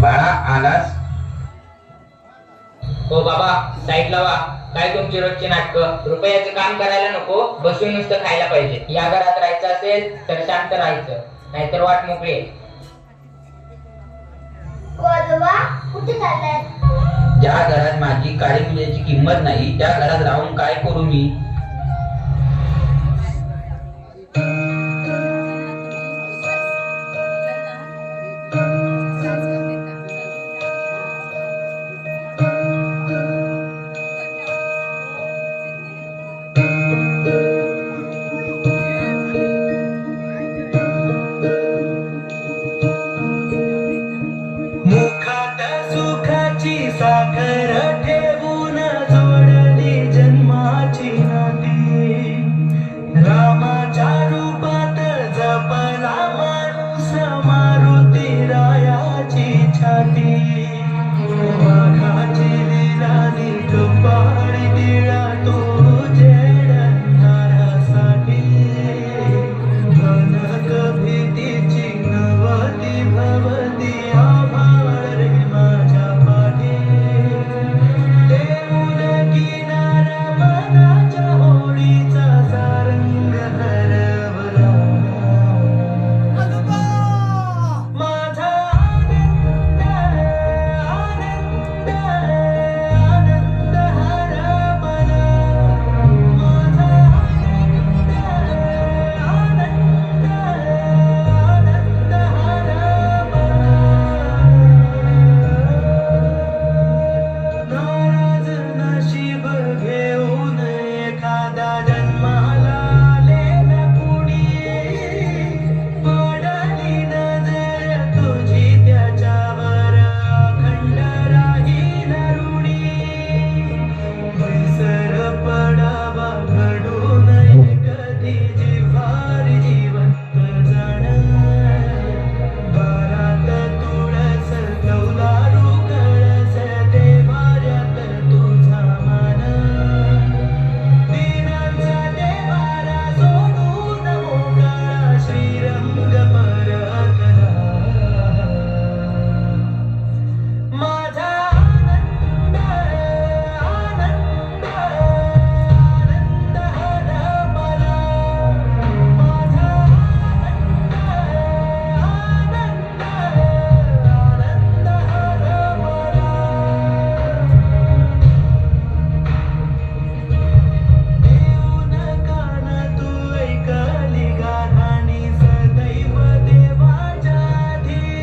बाळा आलास? हो बाबा साईड लावा. काय तुमची रोजची नाटक? रुपयाचं काम करायला नको बसून नुसतं खायला पाहिजे. या घरात राहायचं असेल तर शांत राहायचं. नाहीतर वाट मोकळी ज्या घरात माझी काळी मुलाची किंमत नाही त्या घरात राहून काय करू मी? sake